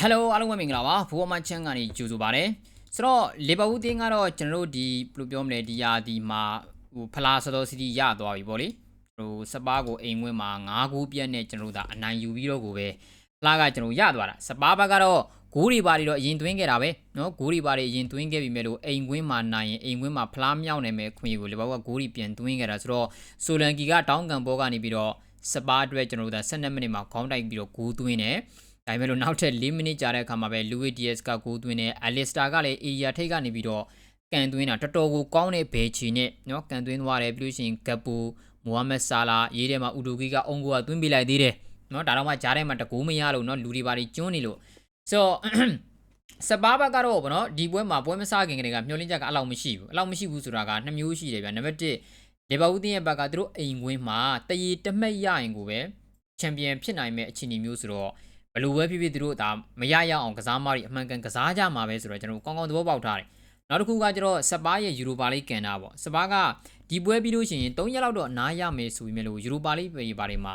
ဟယ်လိုအားလုံးပဲမင်္ဂလာပါဘူဝမချန်ကနေကြိုဆိုပါရယ်ဆိုတော့လီဗာပူးတင်းကတော့ကျွန်တော်တို့ဒီဘယ်လိုပြောမလဲဒီရာဒီမှာဟိုဖလာဆာတော်စီတီရသွားပြီပေါ့လေဟိုစပါးကိုအိမ်ဝင်းမှာ၅ဂိုးပြက်နဲ့ကျွန်တော်တို့ဒါအနိုင်ယူပြီးတော့ကိုပဲဖလာကကျွန်တော်ရသွားတာစပါးဘက်ကတော့ဂိုးတွေပါတွေတော့အရင်သွင်းခဲ့တာပဲနော်ဂိုးတွေပါတွေအရင်သွင်းခဲ့ပြီမဲ့လို့အိမ်ဝင်းမှာနိုင်ရင်အိမ်ဝင်းမှာဖလားမြောက်နိုင်မယ်ခွင့်ကိုလီဗာပူးကဂိုးတွေပြန်သွင်းခဲ့တာဆိုတော့ဆိုလန်ကီကတောင်းကန်ဘောကနေပြီးတော့စပါးအတွက်ကျွန်တော်တို့ဒါ၁၂မိနစ်မှာခေါင်းတိုက်ပြီးတော့ဂိုးသွင်းတယ် ဒါပေမဲ့လို့နောက်ထပ်4မိနစ်ကြာတဲ့အခါမှာပဲ Louis Diaz ကဂိုးသွင်းတယ် Alistair ကလည်း area ထိပ်ကနေပြီးတော့ကန်သွင်းတာတော်တော်ကိုကောင်းတဲ့ဘေချီနဲ့เนาะကန်သွင်းသွားတယ်ပြီးလို့ရှိရင်ဂပ်ပူမိုဟာမက်ဆာလာရေးထဲမှာဥဒူဂီကအုံကိုကသွင်းပေးလိုက်သေးတယ်เนาะဒါတော့မှကြားထဲမှာတကူမရလို့เนาะလူတွေပါတွေကျွန်းနေလို့ဆိုတော့ စပါးဘက်ကတော့ဗောနော်ဒီပွဲမှာပွဲမစခင်ကတည်းကမျောလင်းချက်ကအဲ့လောက်မရှိဘူးအဲ့လောက်မရှိဘူးဆိုတာကနှစ်မျိုးရှိတယ်ဗျာနံပါတ်1လေဘာဦးတင်းရဲ့ဘက်ကသူတို့အိမ်ဝင်းမှာတရီတမက်ရရင်ကိုပဲချန်ပီယံဖြစ်နိုင်မဲ့အခြေအနေမျိုးဆိုတော့ ဘယ်လိုပဲဖြစ်ဖြစ်သူတို့ဒါမရရအောင်ကစားမတွေအမှန်ကန်ကစားကြမှာပဲဆိုတော့ကျွန်တော်ကောင်းကောင်းသဘောပေါက်ထားတယ်နောက်တစ်ခုကကျတော့စပါးရဲ့ယူရိုပါလိကန်တာပေါ့စပါးကဒီပွဲပြီးလို့ရှိရင်3ရက်လောက်တော့အနားရမယ်ဆိုပြီးမြဲလို့ယူရိုပါလိပဲပါတွေမှာ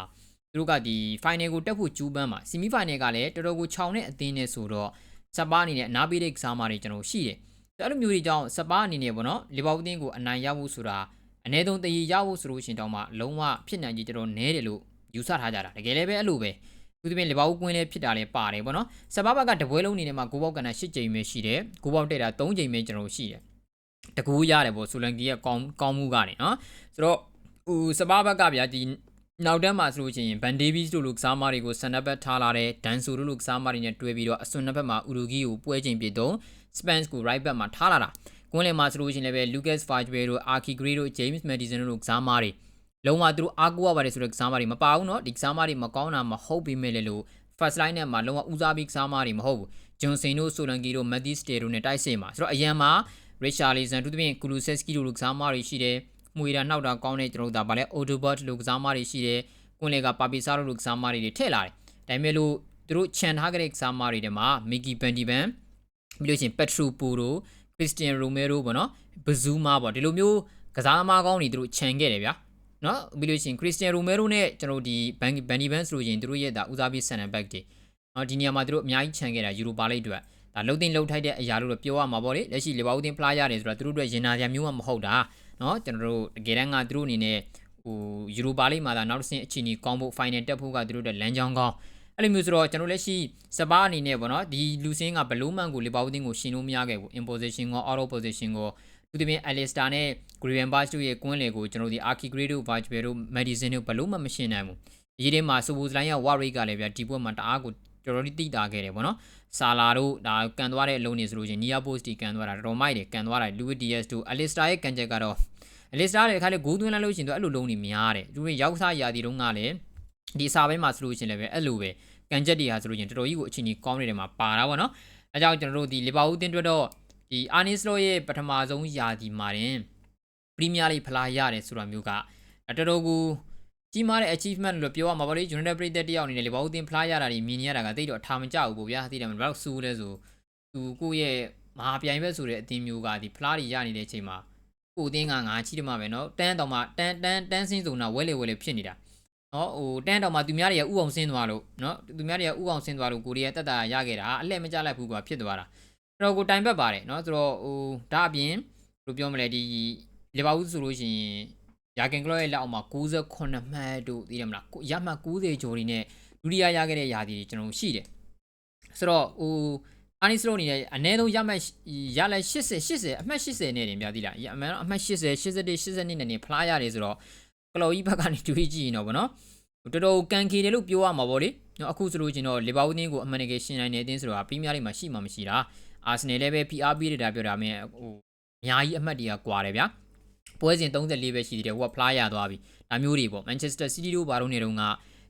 သူတို့ကဒီ final ကိုတက်ဖို့ကြိုးပမ်းမှာ semi final ကလည်းတော်တော်ကိုခြောင်တဲ့အသင်းနဲ့ဆိုတော့စပါးအနေနဲ့အနာပေးတဲ့ကစားမတွေကျွန်တော်ရှိတယ်။အဲ့လိုမျိုးတွေကြောင့်စပါးအနေနဲ့ပေါ့နော်လီဗာပူးတင်းကိုအနိုင်ရဖို့ဆိုတာအနည်းဆုံးတည်ရဖို့ဆိုလို့ရှင်တောင်းမှလုံးဝဖြစ်နိုင်ကြီးကျွန်တော်နဲတယ်လို့ယူဆထားကြတာတကယ်လည်းပဲအဲ့လိုပဲ သူသဖြင့်လီဗာပူးကွင်းလည်းဖြစ်တာလည်းပါတယ်ပေါ့နော်စပါးဘက်ကတပွဲလုံးအနေနဲ့မှာဂိုးပေါက်ကဏ္ဍ၈ကြိမ်ပဲရှိတယ်ဂိုးပေါက်တက်တာ၃ကြိမ်ပဲကျွန်တော်ရှိတယ်တကူရတယ်ပေါ့ဆိုလန်ကီရဲ့ကောင်းကောင်းမှုကနေနော်ဆိုတော့ဟိုစပါးဘက်ကဗျာဒီနောက်တန်းမှာဆိုလို့ချင်းဗန်ဒေးဗီးစ်တို့လူကစားမတွေကိုဆန်နပ်ဘက်ထားလာတဲ့ဒန်ဆိုတို့လူကစားမတွေနဲ့တွဲပြီးတော့အစွန်နှစ်ဘက်မှာဥရူဂီကိုပွဲချိန်ပြတော့စပန်စ်ကို right back မှာထားလာတာကွင်းလယ်မှာဆိုလို့ချင်းလည်းပဲ Lucas Fajwe တို့ Archie Gray တို့ James Madison တို့လူကစားမတွေ လုံးဝသူတို့အားကိုးရပါတယ်ဆိုတဲ့ကစားမတွေမပါဘူးเนาะဒီကစားမတွေမကောင်းတာမဟုတ်ပေမဲ့လည်းလို့ first line နဲ့မှာလုံးဝဦးစားပြီးကစားမတွေမဟုတ်ဘူးဂျွန်ဆင်တို့ဆိုလန်ကီတို့မက်သီစတေတို့နဲ့တိုက်စစ်မှာဆိုတော့အရန်မှာ Richarlison သူတို့ပြင် Kulusevski တို့လူကစားမတွေရှိတယ်။မွေတာနှောက်တာကောင်းတဲ့ကျွန်တော်တို့ဒါဗာလဲ Odobert လူကစားမတွေရှိတယ်။ကွန်လေကပါပီဆာတို့လူကစားမတွေထည့်လာတယ်။ဒါပေမဲ့လို့သူတို့ခြံထားကြတဲ့ကစားမတွေထဲမှာ Mickey Bendiban ပြီးလို့ရှိရင် Petro Poro Christian Romero ပေါ့နော်။ Bazuma ပေါ့ဒီလိုမျိုးကစားသမားကောင်းတွေသူတို့ခြံခဲ့တယ်ဗျာ။ နော်ပြီးလို့ရှိရင်ခရစ်စတီယန်ရိုမဲရိုနဲ့ကျွန်တော်ဒီဘန်ဘန်ဒီဘန်ဆိုလို့ရင်တို့ရဲ့ဒါဦးစားပေးဆန်နံဘက်တွေနော်ဒီနေရာမှာတို့အများကြီးခြံခဲ့တာယူရိုပါလိတ်အတွက်ဒါလုံတင်လုံထိုက်တဲ့အရာလို့တော့ပြောရမှာပေါ့လေလက်ရှိလီဗာပူးတင်ဖလားရတယ်ဆိုတော့တို့တို့ရဲ့ရင်နာရမျိုးမှမဟုတ်တာနော်ကျွန်တော်တို့တကယ်တမ်းကတို့အနေနဲ့ဟိုယူရိုပါလိတ်မှာဒါနောက်တစ်ဆင့်အခြေအနေကောင်းဖို့ final တက်ဖို့ကတို့တို့လက်လမ်းကြောင်းကောင်းအဲ့လိုမျိုးဆိုတော့ကျွန်တော်လက်ရှိစပါးအနေနဲ့ပေါ့နော်ဒီလူစင်းကဘလိုးမန်ကိုလီဗာပူးတင်ကိုရှင်လို့မရခဲ့ဘူး in position ကို out of position ကို သူတပင် Alistair နဲ့ Graham Bash တို့ရဲ့ကွင်းလေကိုကျွန်တော်ဒီ Archie Gray တို့ Virgil တို့ Madison တို့ဘလို့မှမရှင်းနိုင်ဘူးဒီထဲမှာ Sobos line ရဲ့ Warwick ကလည်းဗျာဒီဘက်မှာတအားကိုတော်တော်လေးတိတာခဲ့တယ်ပေါ့နော်ဆာလာတို့ဒါကန်သွားတဲ့အလုံးနေဆိုလို့ချင်းနီယာပို့စ်တီကန်သွားတာတော်တော်မိုက်တယ်ကန်သွားတာလူဝီဒီယက်စ်တို့အလစ်စတာရဲ့ကန်ချက်ကတော့အလစ်စတာရဲ့ခါလေဂိုးသွင်းလိုက်လို့ရှင်သူအဲ့လိုလုံးနေများတယ်သူတို့ရောက်စားရာဒီတုန်းကလည်းဒီစာပိုင်းမှာဆိုလို့ရှင်လည်းပဲအဲ့လိုပဲကန်ချက်တွေဟာဆိုလို့ရှင်တော်တော်ကြီးကိုအချိန်ကြီးကောင်းနေတယ်မှာပါတာပေါ့နော်အဲကြောင့်ကျွန်တော်တို့ဒီလီဗာပူးတင်းတွက်တော့ ဒီအာနီစလိုရဲ့ပထမဆုံးယာဒီမှာတင်ပရီးမီးယားလိဖလားရတယ်ဆိုတာမျိုးကတော်တော်ကိုကြီးမားတဲ့ achievement လို့ပြောရမှာပါလေ United ပြည်သက်တယောက်အနေနဲ့လေဘာလို့တင်ဖလားရတာဒီမြင်နေရတာကတိတ်တော့အထာမကြဘူးပေါ့ဗျာသိတယ်မဘယ်တော့စူးလဲဆိုသူကိုယ့်ရဲ့မဟာပြိုင်ဘက်ဆိုတဲ့အတင်းမျိုးကဒီဖလားတွေရနေတဲ့အချိန်မှာကိုအတင်းကငါချီးတယ်မှာပဲเนาะတန်းတောင်မှတန်းတန်းတန်းစင်းစုံတော့ဝဲလေဝဲလေဖြစ်နေတာเนาะဟိုတန်းတောင်မှသူများတွေကဥအောင်ဆင်းသွားလို့เนาะသူများတွေကဥအောင်ဆင်းသွားလို့ကိုရီးယားတက်တာရခဲ့တာအလှည့်မကြလိုက်ဘူးကွာဖြစ်သွားတာ အဲ့တော့ကိုတိုင်ဘက်ပါတယ်เนาะဆိုတော့ဟိုဒါအပြင်ဘယ်လိုပြောမလဲဒီလီဗာပူးဆိုလို့ရှိရင်ရာဂင်ကလော့ရဲ့လက်အောက်မှာ68မှတ်တို့သိတယ်မလားရမှတ်90ကျော်ဒီနဲ့ဒုတိယရခဲ့တဲ့ယာတီကျွန်တော်ရှိတယ်ဆိုတော့ဟိုအာနီစလိုအနေနဲ့အနည်းဆုံးရမှတ်ရလဲ80 80အမှတ်80နဲ့တင်ပြသေးလားအမှန်တော့အမှတ်80 81 82နဲ့နေဖလားရတယ်ဆိုတော့ကလော်ကြီးဘက်ကနေတွေးကြည့်ရင်တော့ဗောနော်တော်တော်ကန်ခေတယ်လို့ပြောရမှာဗောလေ နော်အခုဆိုလို့ချင်းတော့လီဗာပူးတင်းကိုအမှန်တကယ်ရှင်နိုင်တဲ့အတင်းဆိုတာပရီးမီးယားလိမှာရှိမှမရှိတာအာဆင်နယ်လည်းပဲဖိအားပေးနေတာပြောတာမင်းဟိုအများကြီးအမှတ်တွေကကွာတယ်ဗျာပွဲစဉ်34ပဲရှိသေးတယ်ဟိုကဖလားရသွားပြီဒါမျိုးတွေပေါ့ Manchester City တို့ဘာလို့နေတော့က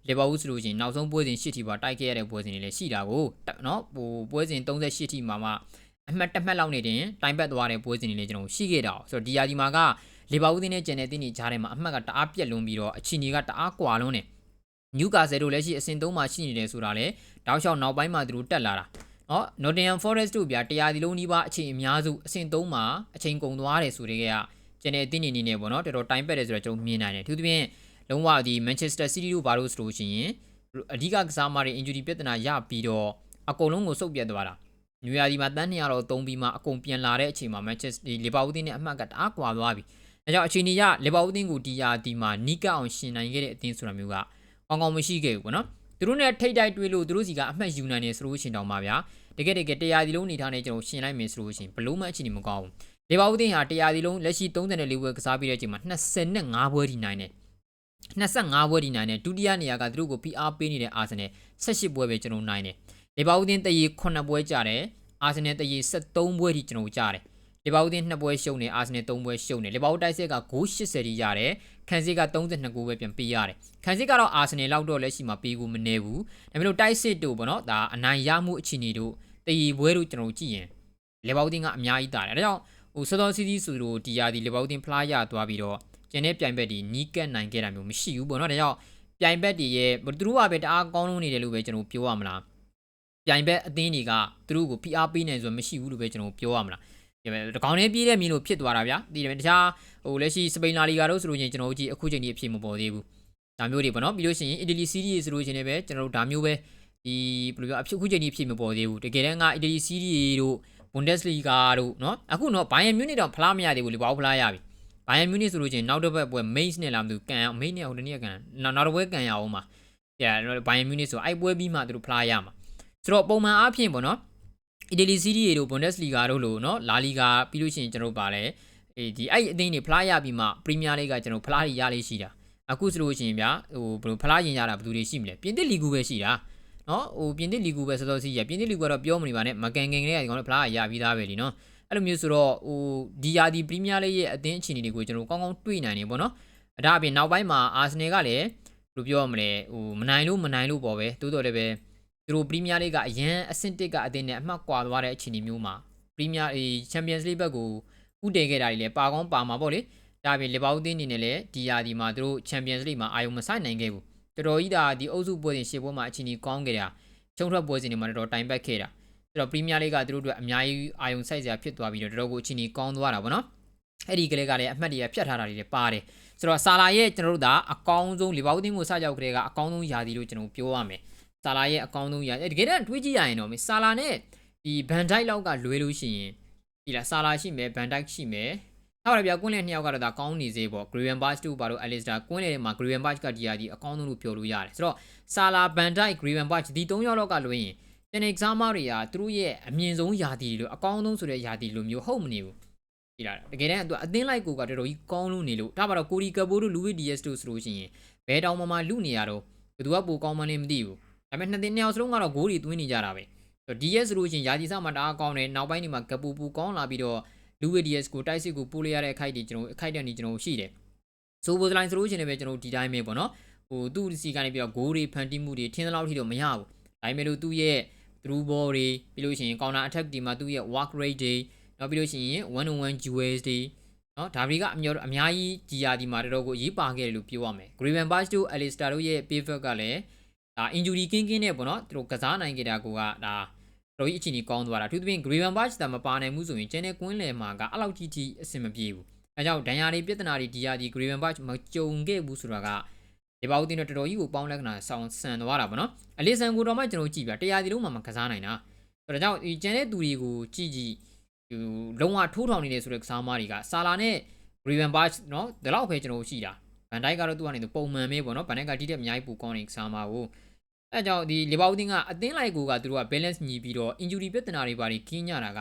လီဗာပူးဆိုလို့ချင်းနောက်ဆုံးပွဲစဉ်8ထိပါတိုက်ခဲ့ရတဲ့ပွဲစဉ်တွေလည်းရှိတာကိုနော်ဟိုပွဲစဉ်38ထိမှာမှအမှတ်တစ်မှတ်လောက်နေတင်တိုင်ပတ်သွားတဲ့ပွဲစဉ်တွေလည်းကျွန်တော်ရှိခဲ့တာဆိုတော့ဒီယာဒီမာကလီဗာပူးတင်းနဲ့ဂျန်နယ်တင်းတွေကြားထဲမှာအမှတ်ကတအားပြက်လွန်ပြီးတော့အချီနီကတအားကွာလွန်းတယ် နျူကာဆယ်တို့လည်းရှိအဆင့်3မှာရှိနေတယ်ဆိုတာလေတောက်လျှောက်နောက်ပိုင်းမှာသူတို့တက်လာတာနော် Nottingham Forest တို့ဗျာတရားဒီလုံးနီးပါးအချိန်အများစုအဆင့်3မှာအချိန်ကုန်သွားတယ်ဆိုတဲ့ကကျန်တဲ့အသင်းတွေအနေနဲ့ပေါ့နော်တော်တော်တိုင်ပတ်တယ်ဆိုတော့ကျွန်တော်မြင်နိုင်တယ်သူသဖြင့်လုံးဝဒီ Manchester City တို့ဘာလို့ဆိုလို့ရှိရင်အဓိကကစားမတွေ injury ပြဿနာရပြီးတော့အကုန်လုံးကိုစုပ်ပြတ်သွားတာညူယာဒီမှာတန်း200လောက်သုံးပြီးမှအကုန်ပြန်လာတဲ့အချိန်မှာ Manchester လီဗာပူးတင်းနဲ့အမှတ်ကတအားကွာသွားပြီအဲကြောင့်အချိန်ကြီးရလီဗာပူးတင်းကိုဒီယာဒီမှာနီးကပ်အောင်ရှင်နိုင်ခဲ့တဲ့အသင်းဆိုတာမျိုးက ကောင်းကောင်းမရှိခဲ့ဘူးပေါ့နော်သူတို့နဲ့ထိတ်တိုက်တွေ့လို့သူတို့စီကအမှတ်ယူနိုင်နေဆိုလို့ရှင်တောင်ပါဗျာတကယ်တကယ်တရားဒီလုံးနေထားနေကျွန်တော်ရှင်လိုက်မယ်ဆိုလို့ရှင်ဘလို့မှအချိန်ကြီးမကောင်းဘူးလီဗာပူးတင်းဟာတရားဒီလုံးလက်ရှိ34ပွဲကစားပြီးတဲ့အချိန်မှာ25ပွဲထိနိုင်တယ်25ပွဲဒီနိုင်တယ်ဒုတိယနေရာကသူတို့ကို PR ပေးနေတဲ့အာဆင်နယ်18ပွဲပဲကျွန်တော်နိုင်တယ်လီဗာပူးတင်းတရေ9ပွဲကြတယ်အာဆင်နယ်တရေ73ပွဲထိကျွန်တော်ကြားတယ် လီဗာပူးတင်း2ပွဲရှုံးနေအာဆင်နယ်3ပွဲရှုံးနေလီဗာပူးတိုက်ဆက်ကဂိုး80ထိရတယ်ခန်စစ်က32ဂိုးပဲပြန်ပေးရတယ်ခန်စစ်ကတော့အာဆင်နယ်လောက်တော့လက်ရှိမှာပေးကူမနေဘူးဒါပေမဲ့လို့တိုက်စစ်တို့ပေါ့နော်ဒါအနိုင်ရမှုအခြေအနေတို့တရေပွဲတို့ကျွန်တော်ကြည့်ရင်လီဗာပူးတင်းကအများကြီးတာတယ်ဒါကြောင့်ဟိုစောစောစီးစီးဆိုလို့ဒီယာဒီလီဗာပူးတင်းဖလားရသွားပြီးတော့ကျန်တဲ့ပြိုင်ဘက်ဒီနီးကပ်နိုင်ခဲ့တာမျိုးမရှိဘူးပေါ့နော်ဒါကြောင့်ပြိုင်ဘက်တွေရဲ့သူတို့ကပဲတအားကောင်းလုံးနေတယ်လို့ပဲကျွန်တော်ပြောရမလားပြိုင်ဘက်အသင်းတွေကသူတို့ကို PR ပေးနိုင်ဆိုမရှိဘူးလို့ပဲကျွန်တော်ပြောရမလား ဒီမဲ့တကောင်လေးပြေးတဲ့မင်းလို့ဖြစ်သွားတာဗျာဒီမဲ့တခြားဟိုလက်ရှိစပိန်လာလီဂါတို့ဆိုလို့ချင်းကျွန်တော်တို့ကြည့်အခုချိန်ကြီးအဖြစ်မပေါ်သေးဘူးဒါမျိုးတွေပေါ့နော်ပြီးလို့ရှိရင်အီတလီစီးရီးဆိုလို့ချင်းလည်းပဲကျွန်တော်တို့ဒါမျိုးပဲဒီဘယ်လိုပြောအဖြစ်အခုချိန်ကြီးအဖြစ်မပေါ်သေးဘူးတကယ်တမ်းကအီတလီစီးရီးတို့ Bundesliga တို့နော်အခုတော့ Bayern Munich တော့ဖလားမရသေးဘူးလေဘာလို့ဖလားရပြီ Bayern Munich ဆိုလို့ချင်းနောက်တစ်ပတ်ပွဲ Mainz နဲ့လာမသူကန်အောင် Mainz နဲ့ဟိုတနေ့ကန်နောက်နောက်တစ်ပွဲကန်ရအောင်ပါပြ Bayern Munich ဆိုအိုက်ပွဲပြီးမှသူတို့ဖလားရမှာဆိုတော့ပုံမှန်အားဖြင့်ပေါ့နော် အီတလီစီးရီးတို့ Bundesliga တို့လို့နော်လာလီဂါပြီးလို့ရှိရင်ကျွန်တော်ပါလဲအေးဒီအဲ့အသင်းတွေဖလားရပြီးမှပရီးမီးယားလိဂ်ကကျွန်တော်ဖလားတွေရလေးရှိတာအခုဆိုလို့ရှိရင်ဗျာဟိုဘယ်လိုဖလားရင်ရတာဘယ်သူတွေရှိမလဲပြင်သစ်လီဂူပဲရှိတာနော်ဟိုပြင်သစ်လီဂူပဲစောစောစီးရပြင်သစ်လီဂူကတော့ပြောမနေပါနဲ့မကန်ကန်ကလေးကဒီကောင်ဖလားရပြီးသားပဲလीနော်အဲ့လိုမျိုးဆိုတော့ဟိုဒီယာဒီပရီးမီးယားလိဂ်ရဲ့အသင်းအခြေအနေတွေကိုကျွန်တော်ကောင်းကောင်းတွေ့နိုင်နေပေါ့နော်အဲ့ဒါအပြင်နောက်ပိုင်းမှာအာဆင်နယ်ကလည်းဘယ်လိုပြောရမလဲဟိုမနိုင်လို့မနိုင်လို့ပေါ့ပဲတိုးတော်လည်းပဲ သူတို့ပရီးမီးယားလိဂ်ကအရန်အဆင့်တစ်ကအသင်းနဲ့အမှတ်ကွာသွားတဲ့အခြေအနေမျိုးမှာပရီးမီးယားအေချန်ပီယံစ်လိဂ်ဘက်ကိုဥတည်ခဲ့တာတွေလည်းပါကောင်းပါမှာပေါ့လေဒါအပြင်လီဗာပူးတင်းအနေနဲ့လည်းဒီယာဒီမှာသူတို့ချန်ပီယံစ်လိဂ်မှာအာရုံမဆိုင်နိုင်ခဲ့ဘူးတော်တော်ကြီးဒါဒီအုပ်စုပွဲစဉ်ရှေ့ပွဲမှာအခြေအနေကောင်းခဲ့တာချုံထွက်ပွဲစဉ်တွေမှာတော်တော်တိုင်ပတ်ခဲ့တာဆိုတော့ပရီးမီးယားလိဂ်ကသူတို့အတွက်အများကြီးအာရုံစိုက်စရာဖြစ်သွားပြီးတော့တော်တော်ကိုအခြေအနေကောင်းသွားတာပေါ့နော်အဲ့ဒီကလေးကလည်းအမှတ်တရဖြတ်ထားတာတွေလည်းပါတယ်ဆိုတော့ဆာလာရဲ့ကျွန်တော်တို့ဒါအကောင်းဆုံးလီဗာပူးတင်းကိုစကြောက်ကလေးကအကောင်းဆုံးယာဒီလို့ကျွန်တော်ပြောရမယ် ဆာလာရဲ့အကောင်းဆုံးယာတကယ်တမ်းတွေးကြည့်ရရင်တော့ဆာလာနဲ့ဒီဘန်ဒိုက်လောက်ကလွဲလို့ရှိရင်ဒီလားဆာလာရှိမယ်ဘန်ဒိုက်ရှိမယ်ဟုတ်တယ်ဗျာကွင်းလေနှစ်ယောက်ကတော့ဒါကောင်းနေစေပေါ့ Green Batch တို့ဘာလို့ Alistair ကွင်းလေထဲမှာ Green Batch ကဒီယာဒီအကောင်းဆုံးလို့ပြောလို့ရတယ်ဆိုတော့ဆာလာဘန်ဒိုက် Green Batch ဒီ၃ယောက်လောက်ကလွဲရင်တန် exam တွေကသူတို့ရဲ့အမြင့်ဆုံးယာတီလို့အကောင်းဆုံးဆိုတဲ့ယာတီလို့မျိုးဟုတ်မနေဘူးဒီလားတကယ်တမ်းသူအသင်းလိုက်ကိုကတော်တော်ကြီးကောင်းလို့နေလို့ဒါပါတော့ကိုရီကဘိုးတို့လူဝစ်ဒီယက်စ်တို့ဆိုလို့ရှိရင်ဘဲတောင်မမလူနေရတော့ဘသူကပိုကောင်းမှန်းလည်းမသိဘူး ဒါပေမဲ့နှစ်သင်းနှစ်ယောက်စလုံးကတော့ဂိုးတွေသွင်းနေကြတာပဲဒီယက်ဆိုလို့ရှိရင်ယာတီစမှာတအားကောင်းတယ်နောက်ပိုင်းဒီမှာကပူပူကောင်းလာပြီးတော့လူဝစ်ဒီယက်စ်ကိုတိုက်စစ်ကိုပို့လိုက်ရတဲ့အခိုက်တွေကျွန်တော်အခိုက်တန်တွေကျွန်တော်ရှိတယ်ဆိုပိုစလိုင်းဆိုလို့ရှိရင်လည်းကျွန်တော်ဒီတိုင်းပဲပေါ့နော်ဟိုသူ့စီကနေပြီးတော့ဂိုးတွေဖန်တီးမှုတွေထင်းသလောက်ထိတော့မရဘူးဒါပေမဲ့လို့သူ့ရဲ့ through ball တွေပြီးလို့ရှိရင် counter attack ဒီမှာသူ့ရဲ့ work rate တွေနောက်ပြီးလို့ရှိရင်1 on 1 duels တွေနော်ဒါတွေကအများအများကြီးဂျီယာဒီမှာတော်တော်ကိုအရေးပါခဲ့တယ်လို့ပြောရမယ် Graven Batch တို့ Alistair တို့ရဲ့ pivot ကလည်း ဒါ injury ကင်းကင်းနဲ့ပေါ့နော်သူတို့ကစားနိုင်ကြတာကိုကဒါတော်ကြီးအချိန်ကြီးကောင်းသွားတာသူသဖြင့် Gravenberch တာမပါနိုင်ဘူးဆိုရင် Channel Queen လေမှာကအဲ့လောက်ကြီးကြီးအဆင်မပြေဘူးအဲကြောင့်ဒဏ်ရာတွေပြဿနာတွေဒီရဒီ Gravenberch မကြုံခဲ့ဘူးဆိုတာကဒီပါဦးတင်တော့တော်တော်ကြီးကိုပေါင်းလက္ခဏာဆောင်ဆန်သွားတာပေါ့နော်အလီဆန်ကိုတော့မှကျွန်တော်ကြည့်ပြတရားစီလုံးမှမကစားနိုင်တာဆိုတော့ကြောင့်ဒီ Channel သူတွေကိုကြည့်ကြည့်ဟိုလုံးဝထိုးထောင်နေတယ်ဆိုတဲ့ကစားမတွေကဆာလာနဲ့ Gravenberch နော်ဒီလောက်ပဲကျွန်တော်ရှိတာ ဗန်ဒိုက်ကတော့သူကနေသူပုံမှန်ပဲပေါ့နော်ဗန်ဒိုက်ကတိတက်အများကြီးပူကောင်းနေကစားမားကိုအဲကြောင့်ဒီလီဗာပူးတင်းကအသင်းလိုက်ကိုကသူတို့က balance ညီပြီးတော့ injury ပြဿနာတွေပါပြီးကင်းကြတာက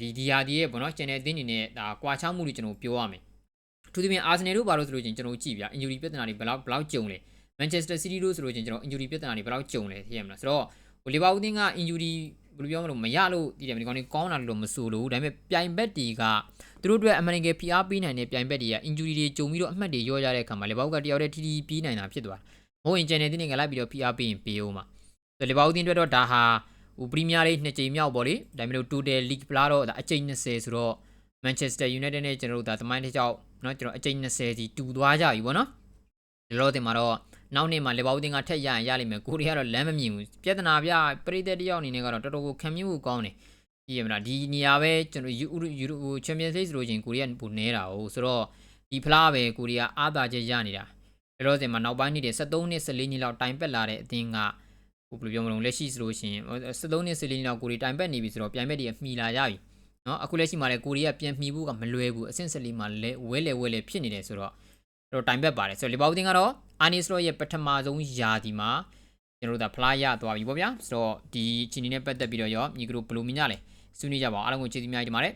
ဒီဒီယာဒီရဲ့ပေါ့နော် channel အသင်းနေနဲ့ဒါကွာချောင်းမှုတွေကျွန်တော်ပြောရမယ်အထူးသဖြင့် Arsenal တို့ဘာလို့ဆိုလို့ချင်းကျွန်တော်ကြည့်ပြ injury ပြဿနာတွေဘယ်လောက်ဘယ်လောက်ကြုံလဲ Manchester City တို့ဆိုလို့ချင်းကျွန်တော် injury ပြဿနာတွေဘယ်လောက်ကြုံလဲသိရမလားဆိုတော့လီဗာပူးတင်းက injury ဘယ်လိုပြောမလို့မရလို့ဒီတယ်ဒီကောင်လေးကောင်းတာလို့မဆိုလို့ဒါပေမဲ့ပြိုင်ဘက်တွေကသူတို့အတွက်အမှန်တကယ် PR ပေးနိုင်တဲ့ပြိုင်ဘက်တွေက injury တွေကြုံပြီးတော့အမှတ်တွေရောကြတဲ့အခါမှာလေဘောက်ကတယောက်တည်းထီထီပြေးနိုင်တာဖြစ်သွားတယ်။မဟုတ်ရင် channel တင်းတွေကလိုက်ပြီးတော့ PR ပေးရင်ပေးအောင်ပါ။ဆိုလေဘောက်တင်းအတွက်တော့ဒါဟာဟိုပရီးမီးယားလိနှစ်ကြိမ်မြောက်ပေါ့လေ။ဒါပေမဲ့လို့ total league ပလားတော့ဒါအကြိမ်20ဆိုတော့ Manchester United နဲ့ကျွန်တော်တို့ဒါသမိုင်းတစ်ကြောက်เนาะကျွန်တော်အကြိမ်20စီတူသွားကြပြီပေါ့နော်။ဒီလိုတင်မှာတော့ နောက်နေ့မှာလေဘောက်တင်ကထက်ရရင်ရလိမ့်မယ်ကိုရီးယားတော့လမ်းမမြင်ဘူးပြဿနာပြပရိသတ်တယောက်အနေနဲ့ကတော့တော်တော်ကိုခံမြူးကောင်းတယ်ကြည့်ရမလားဒီနေရာပဲကျွန်တော်ယူယူချန်ပီယံစ်လိဆိုလို့ချင်းကိုရီးယားပူနေတာ哦ဆိုတော့ဒီဖလားပဲကိုရီးယားအားသာချက်ရနေတာဒါတော့စင်မှာနောက်ပိုင်းနေတဲ့73နှစ်14နှစ်လောက်တိုင်ပက်လာတဲ့အသင်းကဟိုဘယ်လိုပြောမလို့လက်ရှိဆိုလို့ရှိရင်73နှစ်14နှစ်လောက်ကိုရီတိုင်ပတ်နေပြီဆိုတော့ပြိုင်ဘက်တွေကမှီလာကြပြီနော်အခုလက်ရှိမှာလည်းကိုရီးယားပြန်မှီဖို့ကမလွယ်ဘူးအဆင့်14မှာလဲဝဲလဲဝဲလဲဖြစ်နေတယ်ဆိုတော့ တော့တိုင်ပတ်ပါတယ်ဆိုတော့လီဗာပူးတင်ကတော့အာနီစလော့ရဲ့ပထမဆုံးယာဒီမှာကျွန်တော်တို့ဒါဖလားရသွားပြီပေါ့ဗျာဆိုတော့ဒီချီနီနဲ့ပတ်သက်ပြီးတော့ရောညီကတို့ဘယ်လိုမြင်ကြလဲဆွေးနွေးကြပါအောင်အားလုံးကိုကျေးဇူးများကြီးတင်ပါတယ်